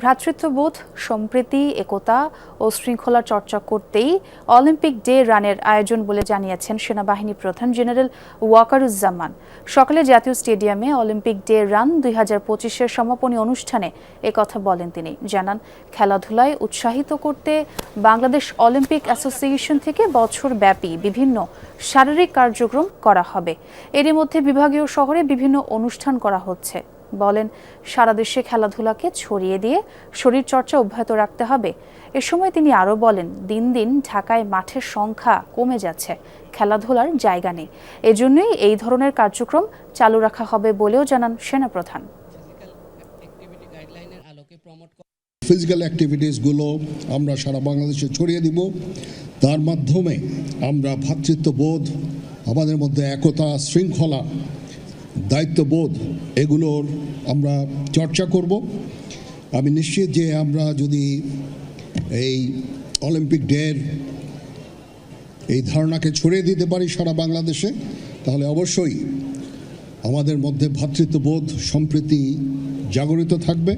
ভ্রাতৃত্ববোধ, সম্প্রীতি, একতা ও শৃঙ্খলা চর্চা করতেই অলিম্পিক ডে রানের আয়োজন বলে জানিয়েছেন সেনাবাহিনী প্রধান জেনারেল ওয়াকারুজ্জামান। সকালে জাতীয় স্টেডিয়ামে অলিম্পিক ডে রান দুই হাজার পঁচিশের সমাপনী অনুষ্ঠানে একথা বলেন তিনি। জানান, খেলাধুলায় উৎসাহিত করতে বাংলাদেশ অলিম্পিক অ্যাসোসিয়েশন থেকে বছর ব্যাপী বিভিন্ন শারীরিক কার্যক্রম করা হবে। এরই মধ্যে বিভাগীয় শহরে বিভিন্ন অনুষ্ঠান করা হচ্ছে। বলেন, সারা দেশে খেলাধুলাকে ছড়িয়ে দিয়ে শরীরচর্চা অব্যাহত রাখতে হবে। এ সময় তিনি আরও বলেন, দিন দিন ঢাকায় মাঠের সংখ্যা কমে যাচ্ছে, খেলাধুলার জায়গা নেই। এজন্যই এই ধরনের কার্যক্রম চালু রাখা হবে বলেও জানান সেনাপ্রধান। ফিজিক্যাল অ্যাক্টিভিটিসগুলো আমরা সারা বাংলাদেশে ছড়িয়ে দিব। তার মাধ্যমে আমরা ভ্রাতৃত্ববোধ আমাদের মধ্যে একতা, শৃঙ্খলা, দায়িত্ববোধ এগুলোর আমরা চর্চা করব। আমি নিশ্চিত যে আমরা যদি এই অলিম্পিক ডের এই ধারণাকে ছড়িয়ে দিতে পারি সারা বাংলাদেশে, তাহলে অবশ্যই আমাদের মধ্যে ভ্রাতৃত্ববোধ সম্প্রীতি জাগরিত থাকবে।